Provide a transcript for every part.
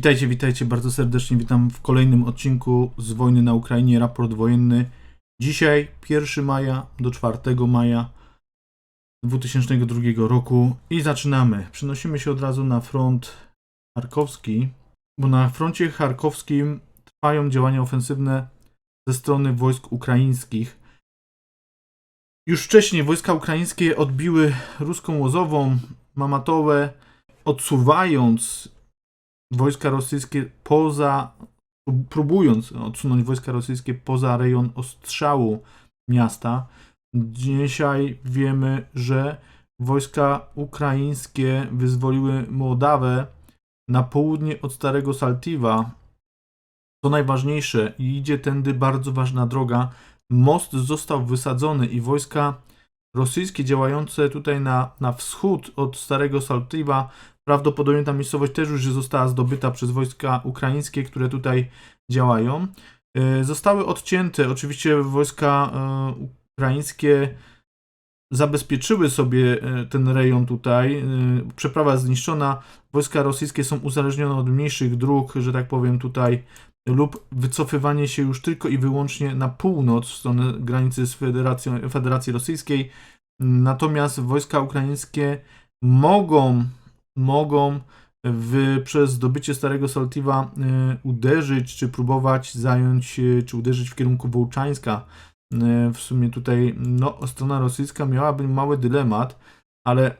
Witajcie, witajcie bardzo serdecznie. Witam w kolejnym odcinku z wojny na Ukrainie, raport wojenny. Dzisiaj 1 maja do 4 maja 2002 roku i zaczynamy. Przenosimy się od razu na front charkowski, bo na froncie charkowskim trwają działania ofensywne ze strony wojsk ukraińskich. Już wcześniej wojska ukraińskie odbiły ruską łozową, Mamatowe, odsuwając wojska rosyjskie poza, próbując odsunąć wojska rosyjskie poza rejon ostrzału miasta. Dzisiaj wiemy, że wojska ukraińskie wyzwoliły Mołdawę na południe od Starego Saltiwa. To najważniejsze idzie tędy bardzo ważna droga. Most został wysadzony i wojska rosyjskie działające tutaj na, na wschód od Starego Saltiwa Prawdopodobnie ta miejscowość też już została zdobyta przez wojska ukraińskie, które tutaj działają. E, zostały odcięte, oczywiście wojska e, ukraińskie zabezpieczyły sobie e, ten rejon tutaj. Przeprawa zniszczona. Wojska rosyjskie są uzależnione od mniejszych dróg, że tak powiem tutaj, lub wycofywanie się już tylko i wyłącznie na północ, w stronę granicy z Federacją, Federacji Rosyjskiej. Natomiast wojska ukraińskie mogą mogą w, przez zdobycie Starego Saltiwa y, uderzyć, czy próbować zająć, y, czy uderzyć w kierunku Wołczańska. Y, w sumie tutaj no, strona rosyjska miałaby mały dylemat, ale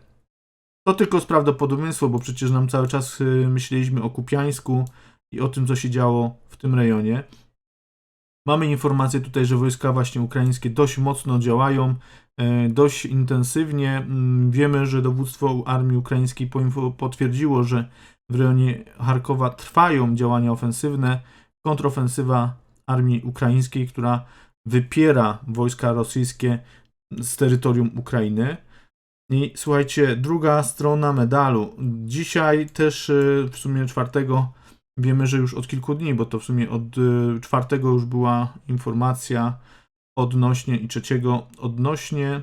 to tylko jest prawdopodobieństwo, bo przecież nam cały czas myśleliśmy o Kupiańsku i o tym, co się działo w tym rejonie. Mamy informację tutaj, że wojska właśnie ukraińskie dość mocno działają. E, dość intensywnie. Mm, wiemy, że dowództwo armii ukraińskiej potwierdziło, że w rejonie Charkowa trwają działania ofensywne. Kontrofensywa armii ukraińskiej, która wypiera wojska rosyjskie z terytorium Ukrainy. I słuchajcie, druga strona medalu. Dzisiaj też e, w sumie czwartego wiemy, że już od kilku dni, bo to w sumie od e, czwartego już była informacja odnośnie i trzeciego odnośnie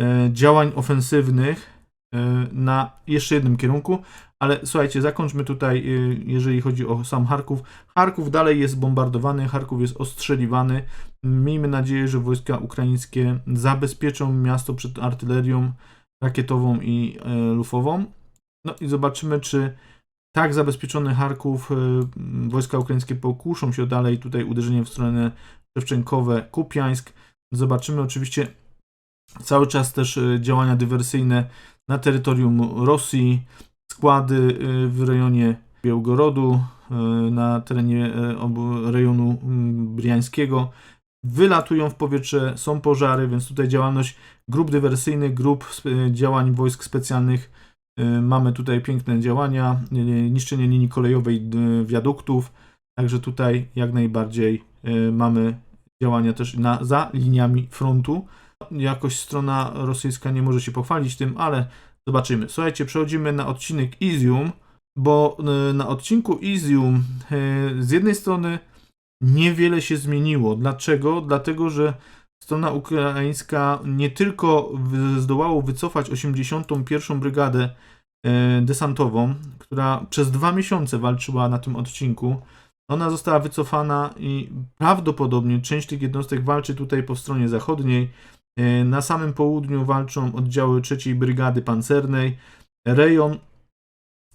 e, działań ofensywnych e, na jeszcze jednym kierunku, ale słuchajcie, zakończmy tutaj, e, jeżeli chodzi o sam Charków. Charków dalej jest bombardowany, Charków jest ostrzeliwany. Miejmy nadzieję, że wojska ukraińskie zabezpieczą miasto przed artylerią rakietową i lufową. No i zobaczymy, czy tak zabezpieczony Charków wojska ukraińskie pokuszą się dalej tutaj uderzenie w stronę Szewczenkowe, Kupiańsk. Zobaczymy oczywiście cały czas też e, działania dywersyjne na terytorium Rosji, składy e, w rejonie Białgorodu, na terenie rejonu Briańskiego. Wylatują w powietrze, są pożary, więc tutaj działalność grup dywersyjnych, grup działań wojsk specjalnych. Mamy tutaj piękne działania, niszczenie linii kolejowej, wiaduktów, także tutaj jak najbardziej mamy działania też na, za liniami frontu. Jakoś strona rosyjska nie może się pochwalić tym, ale zobaczymy. Słuchajcie, przechodzimy na odcinek Izium, bo na odcinku Izium z jednej strony niewiele się zmieniło. Dlaczego? Dlatego, że strona ukraińska nie tylko zdołało wycofać 81. Brygadę e, desantową, która przez dwa miesiące walczyła na tym odcinku, ona została wycofana i prawdopodobnie część tych jednostek walczy tutaj po stronie zachodniej. E, na samym południu walczą oddziały trzeciej Brygady Pancernej. Rejon,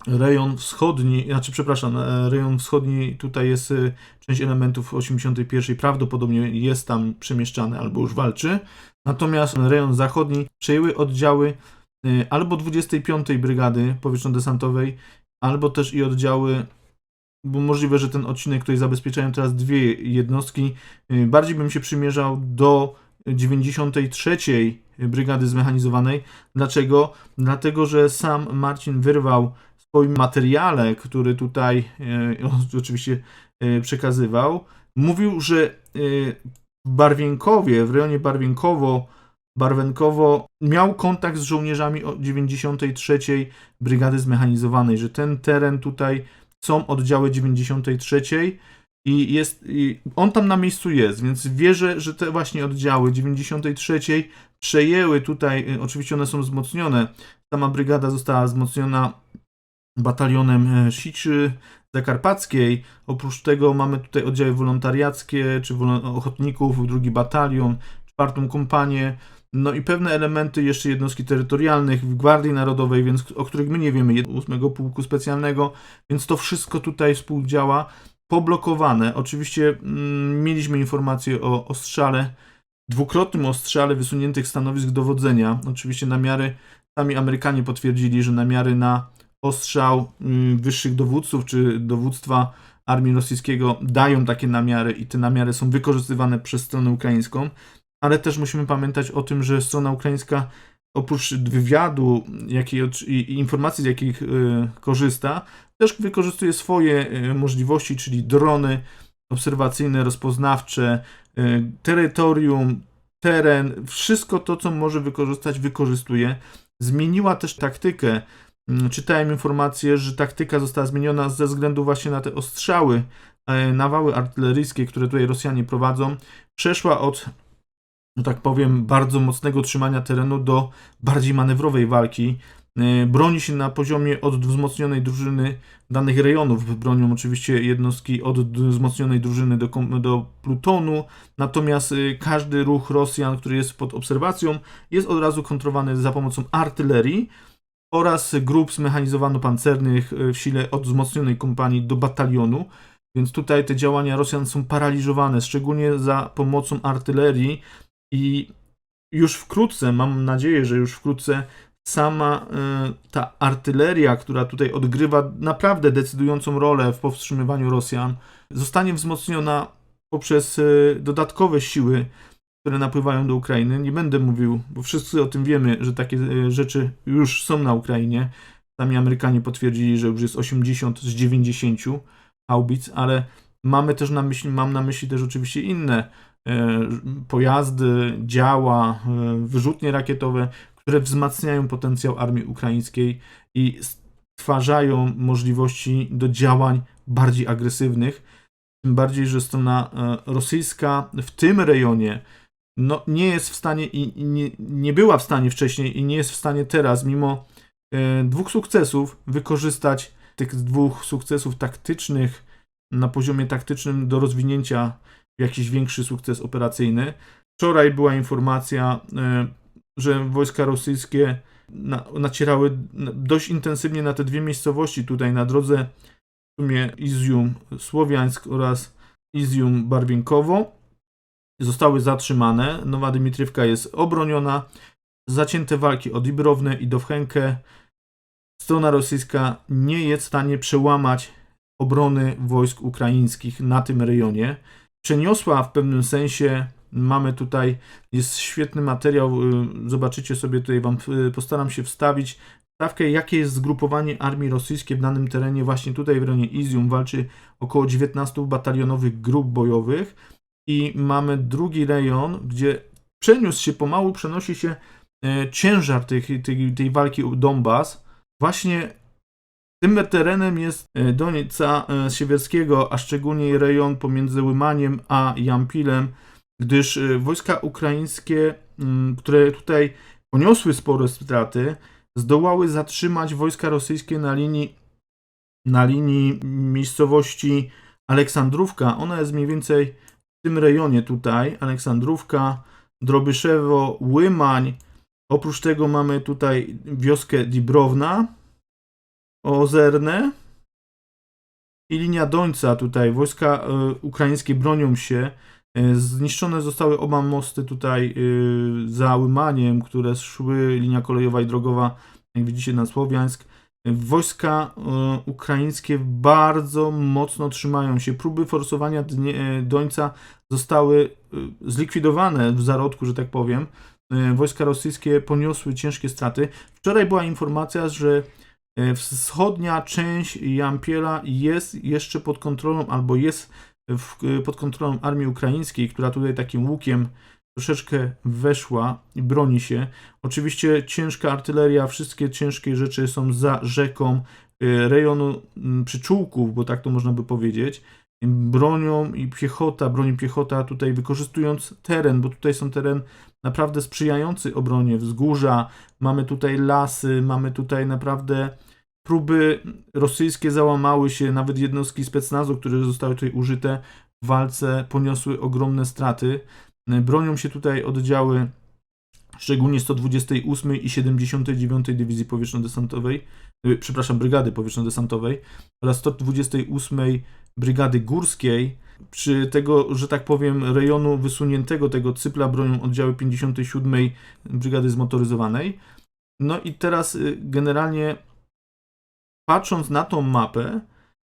rejon wschodni, znaczy przepraszam, e, rejon wschodni tutaj jest e, część elementów 81. Prawdopodobnie jest tam przemieszczany albo już walczy. Natomiast rejon zachodni przejęły oddziały albo 25. Brygady Powietrzno-Desantowej, albo też i oddziały bo możliwe, że ten odcinek tutaj zabezpieczają teraz dwie jednostki. Bardziej bym się przymierzał do 93. Brygady Zmechanizowanej. Dlaczego? Dlatego, że sam Marcin wyrwał swoim materiale, który tutaj e, oczywiście e, przekazywał, mówił, że e, w Barwienkowie, w rejonie Barwienkowo, Barwenkowo miał kontakt z żołnierzami 93. Brygady Zmechanizowanej, że ten teren tutaj są oddziały 93 i jest, i on tam na miejscu jest, więc wierzę, że te właśnie oddziały 93 przejęły tutaj, oczywiście one są wzmocnione, sama brygada została wzmocniona batalionem e, Siczy Zakarpackiej. Oprócz tego mamy tutaj oddziały wolontariackie, czy ochotników, drugi batalion, czwartą kompanię, no i pewne elementy jeszcze jednostki terytorialnych w Gwardii Narodowej, więc o których my nie wiemy, 8 Pułku Specjalnego, więc to wszystko tutaj współdziała. Poblokowane. Oczywiście mm, mieliśmy informacje o ostrzale, dwukrotnym ostrzale wysuniętych stanowisk dowodzenia. Oczywiście namiary, sami Amerykanie potwierdzili, że namiary na ostrzał mm, wyższych dowódców czy dowództwa armii rosyjskiego dają takie namiary i te namiary są wykorzystywane przez stronę ukraińską, ale też musimy pamiętać o tym, że strona ukraińska oprócz wywiadu jakiej, i, informacji, z jakich y, korzysta, też wykorzystuje swoje y, możliwości, czyli drony obserwacyjne, rozpoznawcze, y, terytorium, teren, wszystko to, co może wykorzystać, wykorzystuje. Zmieniła też taktykę. Mm, Czytałem informację, że taktyka została zmieniona ze względu właśnie na te ostrzały, e, nawały artyleryjskie, które tutaj Rosjanie prowadzą. Przeszła od, no tak powiem, bardzo mocnego trzymania terenu do bardziej manewrowej walki. E, Broni się na poziomie od wzmocnionej drużyny danych rejonów. Bronią oczywiście jednostki od wzmocnionej drużyny do, do plutonu. Natomiast y, każdy ruch Rosjan, który jest pod obserwacją, jest od razu kontrowany za pomocą artylerii oraz grup zmechanizowano-pancernych y, w sile od wzmocnionej kompanii do batalionu. Więc tutaj te działania Rosjan są paraliżowane, szczególnie za pomocą artylerii i już wkrótce, mam nadzieję, że już wkrótce sama y, ta artyleria, która tutaj odgrywa naprawdę decydującą rolę w powstrzymywaniu Rosjan, zostanie wzmocniona poprzez y, dodatkowe siły, które napływają do Ukrainy. Nie będę mówił, bo wszyscy o tym wiemy, że takie y, rzeczy już są na Ukrainie. Sami Amerykanie potwierdzili, że już jest 80 z 90 haubic, ale mamy też na myśli, mam na myśli też oczywiście inne e, pojazdy, działa, e, wyrzutnie rakietowe, które wzmacniają potencjał armii ukraińskiej i stwarzają możliwości do działań bardziej agresywnych. Tym bardziej, że strona e, rosyjska w tym rejonie no, nie jest w stanie i i nie, nie była w stanie wcześniej i nie jest w stanie teraz, mimo e, dwóch sukcesów, wykorzystać tych dwóch sukcesów taktycznych na poziomie taktycznym do rozwinięcia w jakiś większy sukces operacyjny. Wczoraj była informacja, e, że wojska rosyjskie na, nacierały na- dość intensywnie na te dwie miejscowości tutaj na drodze w sumie Izium Słowiańsk oraz Izium Barwienkowo. Zostały zatrzymane. Nowa Dymitrywka jest obroniona. Zacięte walki o Dibrowne i Dowchenkę. Strona rosyjska nie jest w stanie przełamać obrony wojsk ukraińskich na tym rejonie. Przeniosła w pewnym sensie, mamy tutaj, jest świetny materiał, y, zobaczycie sobie tutaj, wam y, postaram się wstawić stawkę, jakie jest zgrupowanie armii rosyjskiej w danym terenie. Właśnie tutaj w rejonie Izium walczy około 19 batalionowych grup bojowych i mamy drugi rejon, gdzie przeniósł się pomału, przenosi się e, ciężar tych, tej, tej walki o Donbas. Właśnie tym terenem jest e, Donieca e, Siewierskiego, a szczególnie rejon pomiędzy Łymaniem a Jampilem, gdyż wojska ukraińskie, m, które tutaj poniosły spore straty, zdołały zatrzymać wojska rosyjskie na linii, na linii miejscowości Aleksandrówka. Ona jest mniej więcej tym rejonie tutaj. Aleksandrówka, Drobyszewo, Łymań. Oprócz tego mamy tutaj wioskę Dibrowna, Ozerne i linia Dońca tutaj. Wojska y, ukraińskie bronią się. Y, Zniszczone zostały oba mosty tutaj y, za Łymaniem, które szły, linia kolejowa i drogowa, jak widzicie, na Słowiańsk. Wojska y, ukraińskie bardzo mocno trzymają się. Próby forsowania y, Dońca zostały y, zlikwidowane w zarodku, że tak powiem. Wojska rosyjskie poniosły ciężkie straty. Wczoraj była informacja, że wschodnia część Jampiela jest jeszcze pod kontrolą, albo jest w, pod kontrolą armii ukraińskiej, która tutaj takim łukiem troszeczkę weszła i broni się. Oczywiście ciężka artyleria, wszystkie ciężkie rzeczy są za rzeką y, rejonu mm, przyczółków, bo tak to można by powiedzieć. Bronią i piechota, broni piechota tutaj wykorzystując teren, bo tutaj są teren naprawdę sprzyjający obronie, wzgórza, mamy tutaj lasy, mamy tutaj naprawdę próby rosyjskie załamały się, nawet jednostki specnazu, które zostały tutaj użyte w walce, poniosły ogromne straty. Bronią się tutaj oddziały szczególnie 128 i 79 Dywizji Powietrzno-Desantowej, y, przepraszam, Brygady Powietrzno-Desantowej oraz 128 Brygady Górskiej. Przy tego, że tak powiem, rejonu wysuniętego tego cypla bronią oddziały 57 Brygady Zmotoryzowanej. No i teraz y, generalnie patrząc na tą mapę,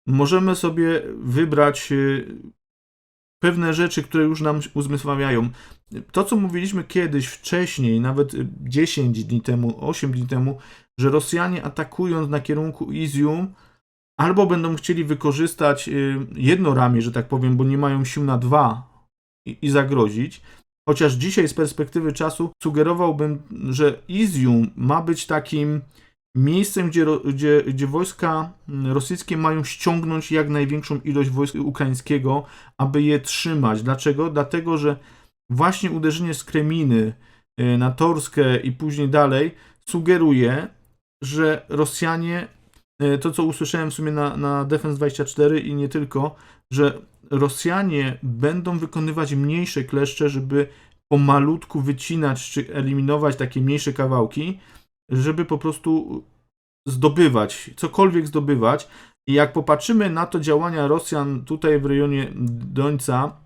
możemy sobie wybrać pewne rzeczy, które już nam uzmysławiają. To, co mówiliśmy kiedyś, wcześniej, nawet 10 dni temu, 8 dni temu, że Rosjanie atakując na kierunku Izium, albo będą chcieli wykorzystać y, jedno ramię, że tak powiem, bo nie mają sił na dwa i, i zagrozić. Chociaż dzisiaj z perspektywy czasu sugerowałbym, że Izium ma być takim miejscem, gdzie, gdzie, gdzie wojska rosyjskie mają ściągnąć jak największą ilość wojsk ukraińskiego, aby je trzymać. Dlaczego? Dlatego, że właśnie uderzenie z Kreminy y, na Torskę i później dalej sugeruje, że Rosjanie, y, to co usłyszałem w sumie na, na Defense 24 i nie tylko, że Rosjanie będą wykonywać mniejsze kleszcze, żeby pomalutku wycinać czy eliminować takie mniejsze kawałki, żeby po prostu zdobywać, cokolwiek zdobywać. I jak popatrzymy na to działania Rosjan tutaj w rejonie Dońca,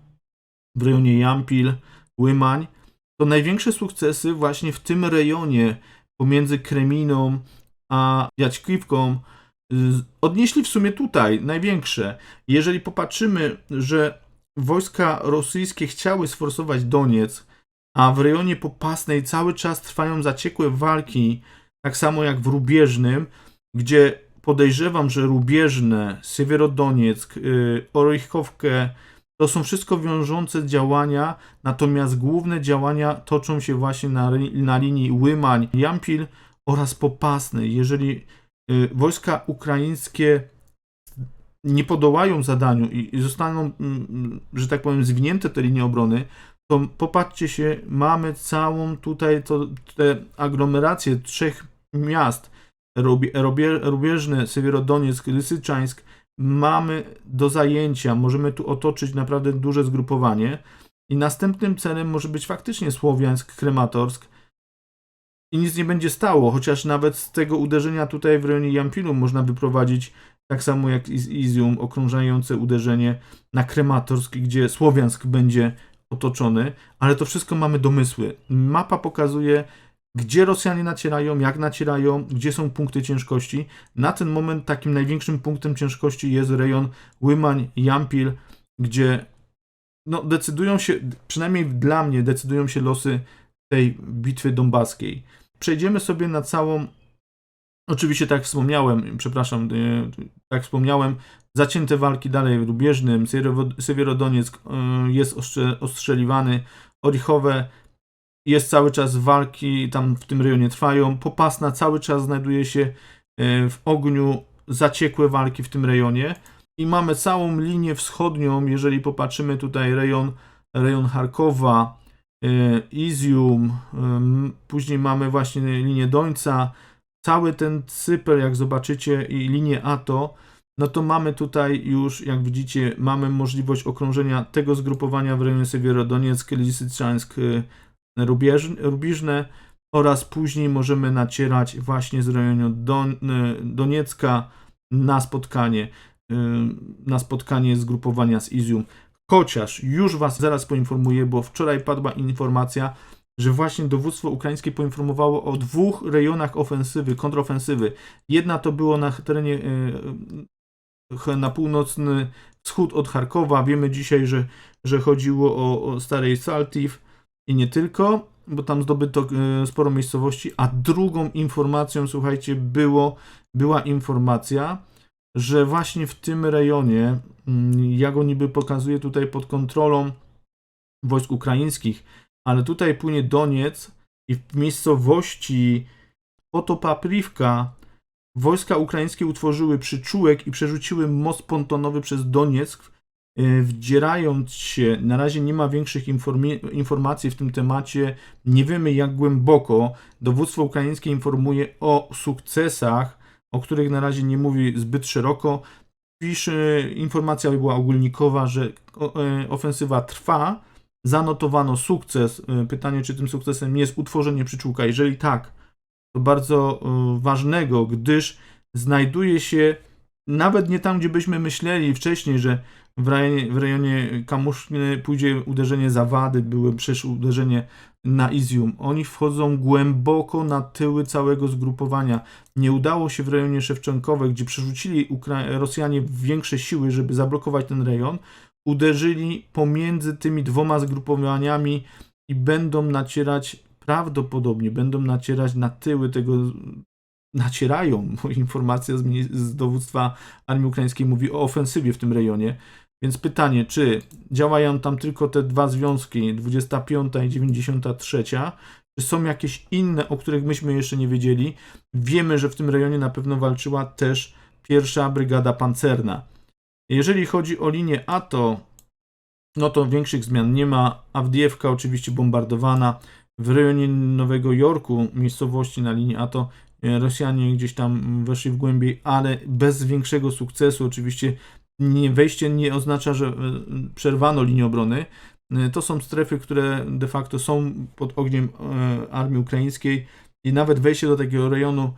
w rejonie Jampil, Łymań, to największe sukcesy właśnie w tym rejonie pomiędzy Kreminą a Jaćkiwką odnieśli w sumie tutaj największe. Jeżeli popatrzymy, że wojska rosyjskie chciały sforsować Doniec, a w rejonie popasnej cały czas trwają zaciekłe walki, tak samo jak w Rubieżnym, gdzie podejrzewam, że Rubieżne, Sywierodonieck, yy, Orychowkę to są wszystko wiążące działania, natomiast główne działania toczą się właśnie na, na linii Łymań, Jampil oraz Popasnej. Jeżeli yy, wojska ukraińskie nie podołają zadaniu i, i zostaną, mm, że tak powiem, zwinięte te linie obrony, to popatrzcie się, mamy całą tutaj to, te aglomeracje trzech miast, Rubieżne, Sywierodonieck, Lysyczańsk, mamy do zajęcia, możemy tu otoczyć naprawdę duże zgrupowanie. I następnym celem może być faktycznie Słowiańsk, Krematorsk. I nic nie będzie stało, chociaż nawet z tego uderzenia tutaj w rejonie Jampilu można wyprowadzić tak samo jak z Izium okrążające uderzenie na Krematorsk, gdzie Słowiańsk będzie otoczony, ale to wszystko mamy domysły. Mapa pokazuje, gdzie Rosjanie nacierają, jak nacierają, gdzie są punkty ciężkości. Na ten moment takim największym punktem ciężkości jest rejon Łymań-Jampil, gdzie no, decydują się, przynajmniej dla mnie, decydują się losy tej bitwy donbaskiej. Przejdziemy sobie na całą, oczywiście tak wspomniałem, przepraszam, tak wspomniałem, zacięte walki dalej w Rubieżnym, Sywierodonieck y, jest ostrzeliwany, Orichowe jest cały czas walki, tam w tym rejonie trwają, Popasna cały czas znajduje się y, w ogniu, zaciekłe walki w tym rejonie i mamy całą linię wschodnią, jeżeli popatrzymy tutaj rejon, rejon Charkowa, y, Izium, później mamy właśnie linię Dońca, cały ten cyper, jak zobaczycie, i linię ATO, no to mamy tutaj już, jak widzicie, mamy możliwość okrążenia tego zgrupowania w rejonie Sewierodonieck, Lisyczansk, y, Rubiżne oraz później możemy nacierać właśnie z rejonu Don, y, Doniecka na spotkanie, y, na spotkanie zgrupowania z Izium. Chociaż już Was zaraz poinformuję, bo wczoraj padła informacja, że właśnie dowództwo ukraińskie poinformowało o dwóch rejonach ofensywy, kontrofensywy. Jedna to było na terenie na północny wschód od Charkowa. Wiemy dzisiaj, że, że chodziło o, o starej Saltiv i nie tylko, bo tam zdobyto e, sporo miejscowości. A drugą informacją, słuchajcie, było, była informacja, że właśnie w tym rejonie, mm, ja go niby pokazuję tutaj pod kontrolą wojsk ukraińskich, ale tutaj płynie Doniec i w miejscowości Potopapriwka Wojska ukraińskie utworzyły przyczółek i przerzuciły most pontonowy przez Donieck, e, wdzierając się. Na razie nie ma większych informacji w tym temacie. Nie wiemy jak głęboko. Dowództwo ukraińskie informuje o sukcesach, o których na razie nie mówi zbyt szeroko. Pisze, informacja była ogólnikowa, że e, ofensywa trwa. Zanotowano sukces. E, Pytanie, czy tym sukcesem jest utworzenie przyczółka. Jeżeli tak, bardzo e, ważnego, gdyż znajduje się nawet nie tam, gdzie byśmy myśleli wcześniej, że w rejonie, w rejonie Kamuszny pójdzie uderzenie Zawady, były przecież uderzenie na Izium. Oni wchodzą głęboko na tyły całego zgrupowania. Nie udało się w rejonie Szewczenkowe, gdzie przerzucili Ukra- Rosjanie większe siły, żeby zablokować ten rejon. Uderzyli pomiędzy tymi dwoma zgrupowaniami i będą nacierać, prawdopodobnie będą nacierać na tyły tego nacierają, bo informacja z, z dowództwa armii ukraińskiej mówi o ofensywie w tym rejonie. Więc pytanie, czy działają tam tylko te dwa związki, 25 i 93, czy są jakieś inne, o których myśmy jeszcze nie wiedzieli? Wiemy, że w tym rejonie na pewno walczyła też pierwsza brygada pancerna. Jeżeli chodzi o linię ATO, no to większych zmian nie ma. Awdiewka oczywiście bombardowana. W rejonie Nowego Jorku, miejscowości na linii ATO, e, Rosjanie gdzieś tam weszli w głębiej, ale bez większego sukcesu. Oczywiście nie, wejście nie oznacza, że e, przerwano linię obrony. E, To są strefy, które de facto są pod ogniem armii ukraińskiej i nawet wejście do takiego rejonu,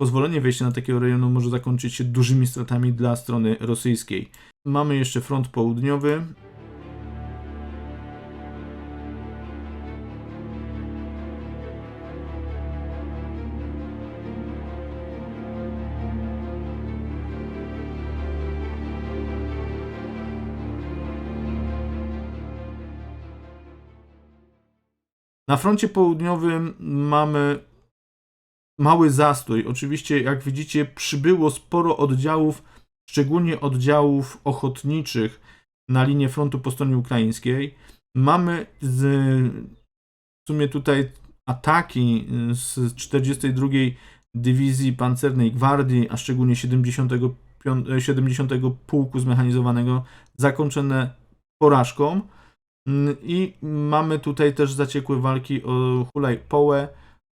pozwolenie wejścia na takiego rejonu może zakończyć się dużymi stratami dla strony rosyjskiej. Mamy jeszcze front południowy. Na froncie południowym mamy mały zastój. Oczywiście, jak widzicie, przybyło sporo oddziałów, szczególnie oddziałów ochotniczych na linię frontu po stronie ukraińskiej. Mamy z, w sumie tutaj ataki z 42 Dywizji Pancernej Gwardii, a szczególnie 75, 70 Pułku Zmechanizowanego, zakończone porażką. Mm, I mamy tutaj też zaciekłe walki o Hulaj Połę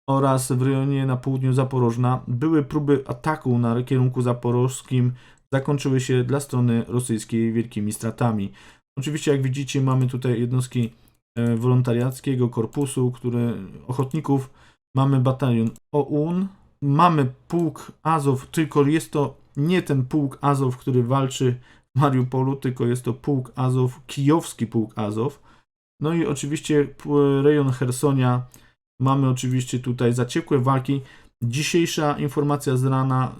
oraz w rejonie na południu Zaporożna. Były próby ataku na kierunku zaporożskim, zakończyły się dla strony rosyjskiej wielkimi stratami. Oczywiście, jak widzicie, mamy tutaj jednostki e, wolontariackiego korpusu, które ochotników. Mamy batalion OUN, mamy pułk Azow, tylko jest to nie ten pułk Azow, który walczy Mariupolu, tylko jest to pułk Azow, kijowski pułk Azow. No i oczywiście rejon Hersonia. Mamy oczywiście tutaj zaciekłe walki. Dzisiejsza informacja z rana,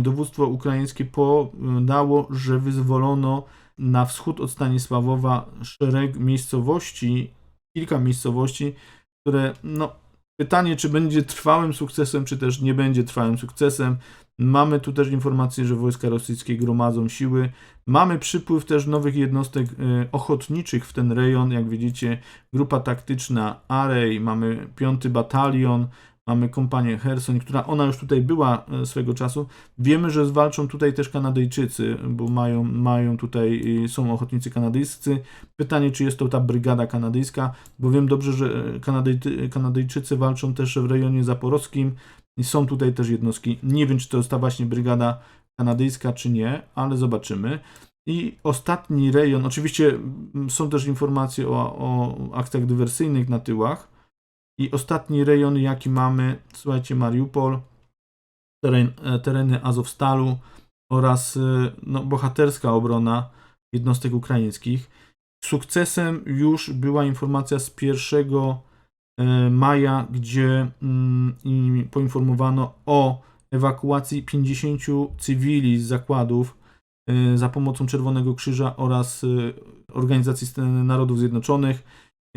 dowództwo ukraińskie podało, że wyzwolono na wschód od Stanisławowa szereg miejscowości, kilka miejscowości, które no, pytanie, czy będzie trwałym sukcesem, czy też nie będzie trwałym sukcesem. Mamy tu też informację, że wojska rosyjskie gromadzą siły. Mamy przypływ też nowych jednostek e, ochotniczych w ten rejon. Jak widzicie, grupa taktyczna Arej, mamy 5 batalion, mamy kompanię Hersoń, która ona już tutaj była e, swego czasu. Wiemy, że walczą tutaj też Kanadyjczycy, bo mają, mają tutaj, e, są ochotnicy kanadyjscy. Pytanie, czy jest to ta brygada kanadyjska, bo wiem dobrze, że e, Kanadyjty, Kanadyjczycy walczą też w rejonie zaporowskim i są tutaj też jednostki. Nie wiem, czy to jest ta właśnie brygada kanadyjska, czy nie, ale zobaczymy. I ostatni rejon, oczywiście są też informacje o, o akcjach dywersyjnych na tyłach. I ostatni rejon, jaki mamy, słuchajcie, Mariupol, teren, e, tereny Azowstalu oraz e, no, bohaterska obrona jednostek ukraińskich. Sukcesem już była informacja z 1 e, maja, gdzie mm, poinformowano o ewakuacji 50 cywili z zakładów za pomocą Czerwonego Krzyża oraz Organizacji Narodów Zjednoczonych.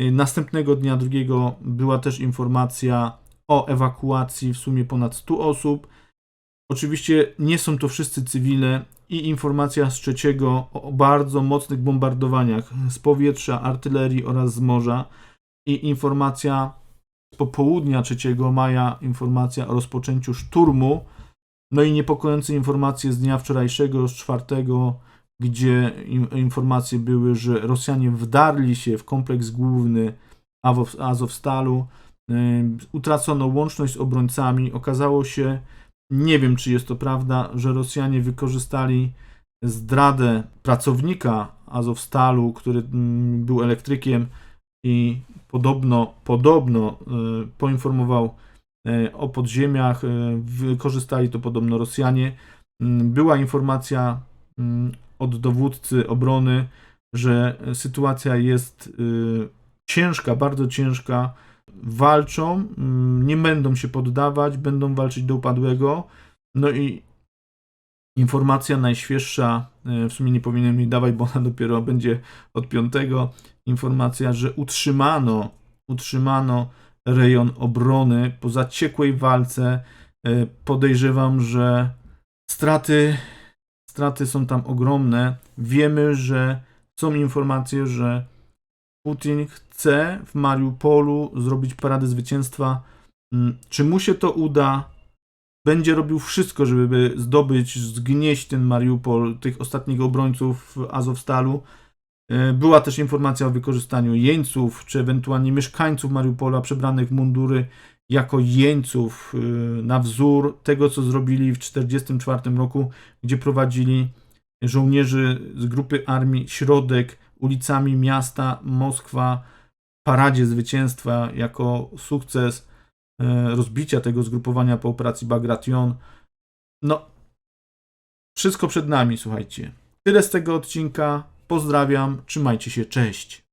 Y, Następnego dnia, drugiego, była też informacja o ewakuacji w sumie ponad 100 osób. Oczywiście nie są to wszyscy cywile i informacja z trzeciego o bardzo mocnych bombardowaniach z powietrza, artylerii oraz z morza i informacja z popołudnia 3 maja, informacja o rozpoczęciu szturmu no i niepokojące informacje z dnia wczorajszego, z czwartego, gdzie informacje były, że Rosjanie wdarli się w kompleks główny Azowstalu, utracono łączność z obrońcami. Okazało się, Nie wiem, czy jest to prawda, że Rosjanie wykorzystali zdradę pracownika Azowstalu, który był elektrykiem i podobno, podobno y, poinformował y, o podziemiach. y, Wykorzystali to podobno Rosjanie. Była informacja od dowódcy obrony, że sytuacja jest y, ciężka, bardzo ciężka. Walczą, mm, nie będą się poddawać, będą walczyć do upadłego. No i informacja najświeższa, y, w sumie nie powinienem jej dawać, bo ona dopiero będzie od piątego. Informacja, że utrzymano, utrzymano rejon obrony po zaciekłej walce. Y, Podejrzewam, że straty, straty są tam ogromne. Wiemy, że są informacje, że Putin chce w Mariupolu zrobić paradę zwycięstwa. Mm, Czy mu się to uda? Będzie robił wszystko, żeby zdobyć, zgnieść ten Mariupol, tych ostatnich obrońców Azowstalu. E, Była też informacja o wykorzystaniu jeńców, czy ewentualnie mieszkańców Mariupola przebranych w mundury jako jeńców y, na wzór tego, co zrobili w 1944 roku, gdzie prowadzili żołnierzy z grupy armii Środek ulicami miasta Moskwa paradzie zwycięstwa jako sukces e, rozbicia tego zgrupowania po operacji Bagration. No, wszystko przed nami, słuchajcie. Tyle z tego odcinka. Pozdrawiam, trzymajcie się, cześć.